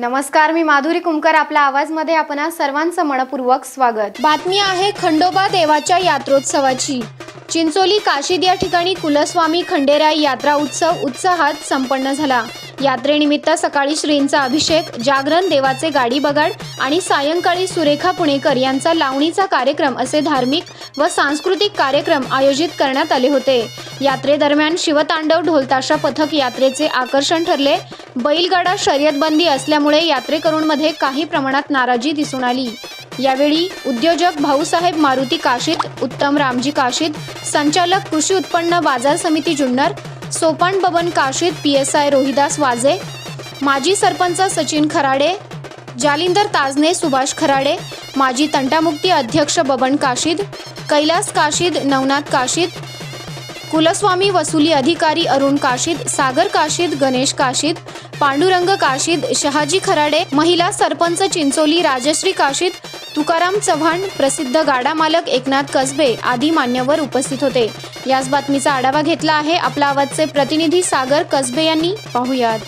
नमस्कार मी माधुरी कुमकर आपल्या आवाजमध्ये आपण सर्वांचं मनपूर्वक स्वागत. बातमी आहे खंडोबा देवाच्या यात्रोत्सवाची. चिंचोली काशीद या ठिकाणी कुलस्वामी खंडेराय यात्रा उत्सव उत्साहात संपन्न झाला. यात्रेनिमित्त सकाळी श्रींचा अभिषेक जागरण देवाचे गाडी बगाड आणि सायंकाळी सुरेखा पुणेकर यांचा लावणीचा कार्यक्रम असे धार्मिक व सांस्कृतिक कार्यक्रम आयोजित करण्यात आले होते. यात्रेदरम्यान शिवतांडव ढोलताशा पथक यात्रेचे आकर्षण ठरले. बैलगाडा शर्यतबंदी असल्यामुळे यात्रेकरूंमध्ये काही प्रमाणात नाराजी दिसून आली. यावेळी उद्योजक भाऊसाहेब मारुती काशीद उत्तम रामजी काशीद संचालक कृषी उत्पन्न बाजार समिती Junnar Sopan Baban Kashid P S I Rohidas Waje माजी सरपंच सचिन खराडे जालिंदर ताजने सुभाष खराडे माजी तंटामुक्ती अध्यक्ष बबन काशीद कैलास काशीद नवनाथ काशीद कुलस्वामी वसुली अधिकारी अरुण काशीद सागर काशीद गणेश काशीद पांडुरंग काशीद शहाजी खराडे महिला सरपंच चिंचोली राजश्री काशीद तुकाराम चव्हाण प्रसिद्ध गाडा मालक एकनाथ कसबे आदी मान्यवर उपस्थित होते. याच बातमीचा आढावा घेतला आहे आपला आवाजचे प्रतिनिधी सागर कसबे यांनी. पाहुयात.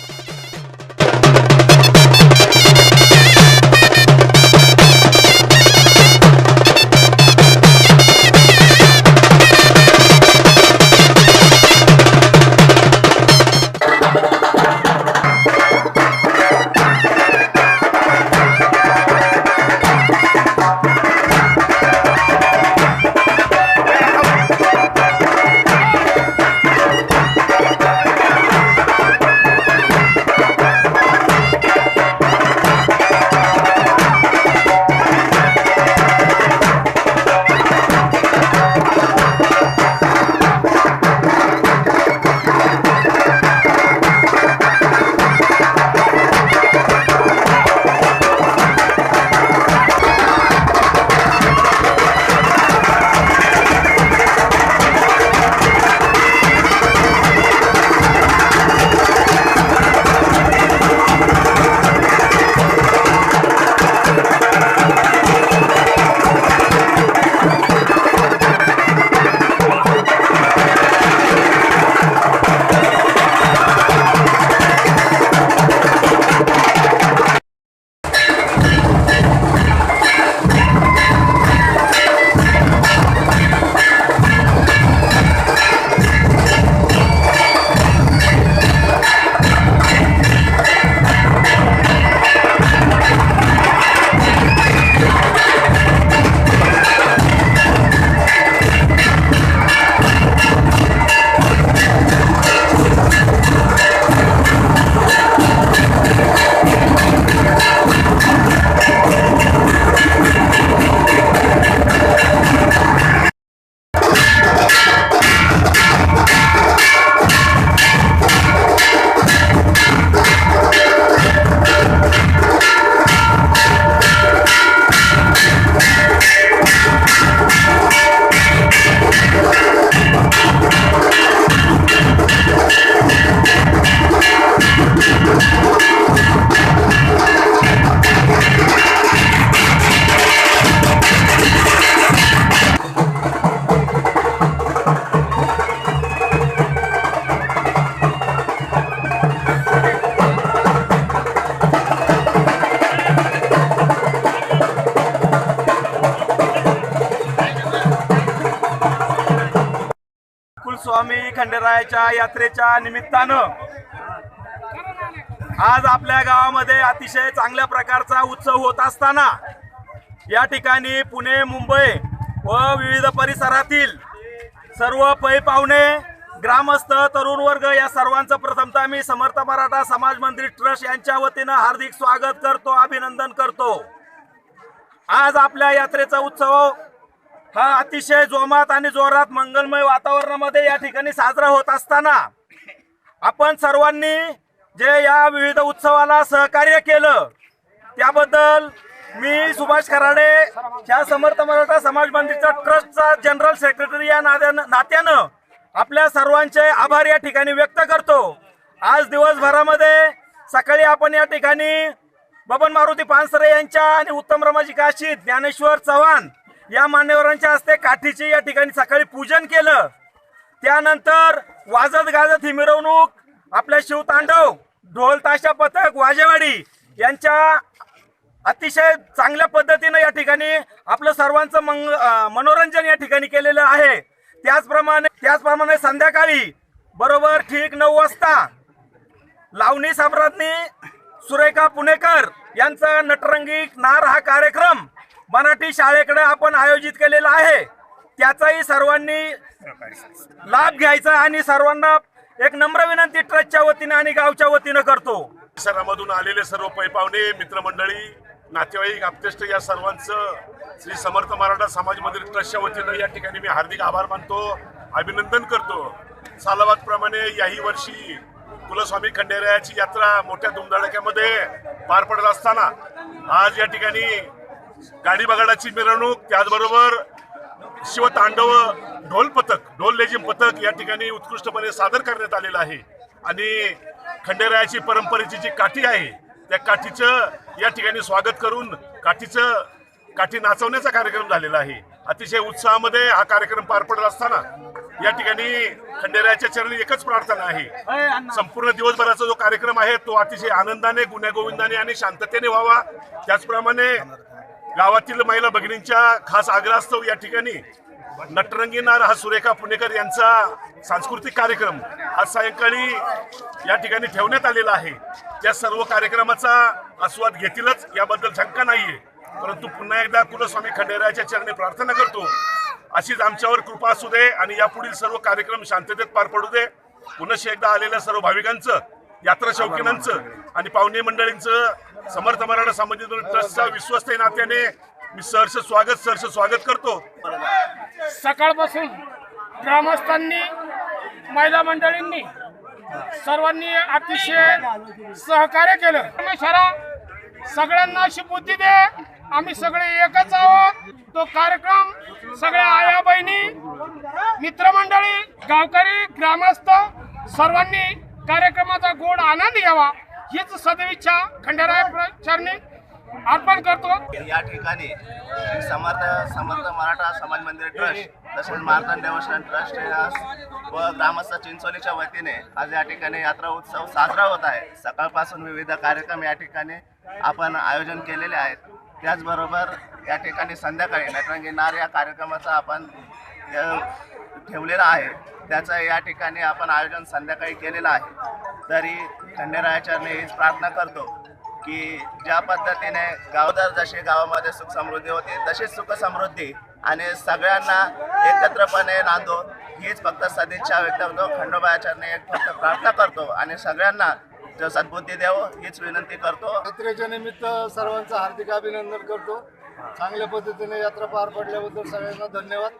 स्वामी खंडेरायाच्या यात्रेच्या निमित्तानं आज आपल्या गावामध्ये अतिशय चांगल्या प्रकारचा उत्सव होत असताना या ठिकाणी पुणे मुंबई व विविध परिसरातील सर्व पै पाहुणे ग्रामस्थ तरुण वर्ग या सर्वांचं प्रथमतः मी समर्थ मराठा समाज मंदिर ट्रस्ट यांच्या वतीनं हार्दिक स्वागत करतो अभिनंदन करतो. आज आपल्या यात्रेचा उत्सव हा अतिशय जोमात आणि जोरात मंगलमय वातावरणामध्ये या ठिकाणी साजरा होत असताना आपण सर्वांनी जे या विविध उत्सवाला सहकार्य केलं त्याबद्दल मी सुभाष खराडे ह्या समर्थ मराठा समाज मंदिरचा ट्रस्टचा जनरल सेक्रेटरी या नात्यानं नात्यानं आपल्या सर्वांचे आभार या ठिकाणी व्यक्त करतो. आज दिवसभरामध्ये सकाळी आपण या ठिकाणी बबन मारुती पानसरे यांच्या आणि उत्तम रमाजी काशी ज्ञानेश्वर चव्हाण या मान्यवरांच्या हस्ते काठीचे या ठिकाणी सकाळी पूजन केलं. त्यानंतर वाजत गाजत ही मिरवणूक आपल्या शिवतांडव ढोल ताशा पथक वाजेवाडी यांच्या अतिशय चांगल्या पद्धतीनं या ठिकाणी आपलं सर्वांचं मंग मनोरंजन या ठिकाणी केलेलं आहे. त्याचप्रमाणे त्याचप्रमाणे संध्याकाळी बरोबर ठीक नऊ वाजता लावणी साम्राज्ञी सुरेखा पुणेकर यांचा नटरंगी नार हा कार्यक्रम मराठी शाळेकडे आपण आयोजित केलेला आहे. त्याचाही सर्वांनी लाभ घ्यायचा आणि सर्वांना एक नम्र विनंती ट्रस्टच्या वतीने आणि गावच्या वतीनं करतो. परिसरामधून आलेले सर्व पैपावणे मित्रमंडळी नातेवाईक आपतेष्ट या सर्वांचं श्री समर्थ मराठा समाज मंदिर ट्रस्टच्या वतीनं या ठिकाणी मी हार्दिक आभार मानतो अभिनंदन करतो. सालाबाद प्रमाणे याही वर्षी कुलस्वामी खंडेरायाची यात्रा मोठ्या धुमधडक्यामध्ये पार पडत असताना आज या ठिकाणी गाडी बगाडाची मिरवणूक त्याचबरोबर शिवतांडव ढोल पथक ढोल लेझिम पथक या ठिकाणी उत्कृष्टपणे सादर करण्यात आलेलं आहे. आणि खंडेरायाची परंपरेची जी काठी आहे त्या काठीचं या ठिकाणी स्वागत करून काठीचं काठी नाचवण्याचा कार्यक्रम झालेला आहे. अतिशय उत्साहामध्ये हा कार्यक्रम पार पडत असताना या ठिकाणी खंडेरायाच्या चरणी एकच प्रार्थना आहे. संपूर्ण दिवसभराचा जो कार्यक्रम आहे तो अतिशय आनंदाने गुण्यागोविंदाने आणि शांततेने व्हावा. त्याचप्रमाणे गावातील महिला भगिनींच्या खास आग्रहास्तव या ठिकाणी नटरंगी नार हा सुरेखा पुणेकर यांचा सांस्कृतिक कार्यक्रम आज सायंकाळी या ठिकाणी ठेवण्यात आलेला आहे. त्या सर्व कार्यक्रमाचा आस्वाद घेतीलच याबद्दल शंका नाहीये. परंतु पुन्हा एकदा कुलस्वामी खंडेरायाच्या चरणी प्रार्थना करतो. अशीच आमच्यावर कृपा असू दे आणि यापुढील सर्व कार्यक्रम शांततेत पार पडू दे. पुनश्च एकदा आलेल्या सर्व भाविकांचं यात्रा शौकीनांचं आणि पाहुणे मंडळींचं समर्थ मराठा सामाजिक ट्रस्टच्या विश्वस्त नात्याने मी सहर्ष स्वागत सहर्ष स्वागत करतो. सकाळपासून ग्रामस्थांनी महिला मंडळींनी सर्वांनी अतिशय सहकार्य केलं. परमेश्वरा सगळ्यांना अशी बुद्धी दे. आम्ही सगळे एकच आहोत. तो कार्यक्रम सगळ्या आया बहिणी मित्रमंडळी गावकरी ग्रामस्थ सर्वांनी कार्यक्रमाचा गोड आनंद घ्यावा हीच सदिच्छा खंडेराय चरणी अर्पण करतो. या ठिकाणी समर्थ समर्थ मराठा समाज मंदिर ट्रस्ट तसेच मार्तंड देवस्थान ट्रस्ट व ग्रामस्थ चिंचोलीच्या वतीने आज या ठिकाणी यात्रा उत्सव साजरा होत आहे. सकाळपासून विविध कार्यक्रम या ठिकाणी आपण आयोजन केलेले आहेत. त्याचबरोबर या ठिकाणी संध्याकाळी नटरंगी नार या कार्यक्रमाचा आपण ठेवलेला आहे. त्याचं या ठिकाणी आपण आयोजन संध्याकाळी केलेलं आहे. तरी खंडेरायाच्या हीच प्रार्थना करतो की ज्या पद्धतीने गावदार जसे गावामध्ये सुख समृद्धी होती तशीच सुख समृद्धी आणि सगळ्यांना एकत्रपणे नांदो हीच फक्त सदिच्छा व्यक्त करतो. खंडोबाच्या एक फक्त प्रार्थना करतो आणि सगळ्यांना जो सद्बुद्धी देव हीच विनंती करतो. यात्रेच्या निमित्त सर्वांचं हार्दिक अभिनंदन करतो. चांगल्या पद्धतीने यात्रा पार पडल्याबद्दल सगळ्यांना धन्यवाद.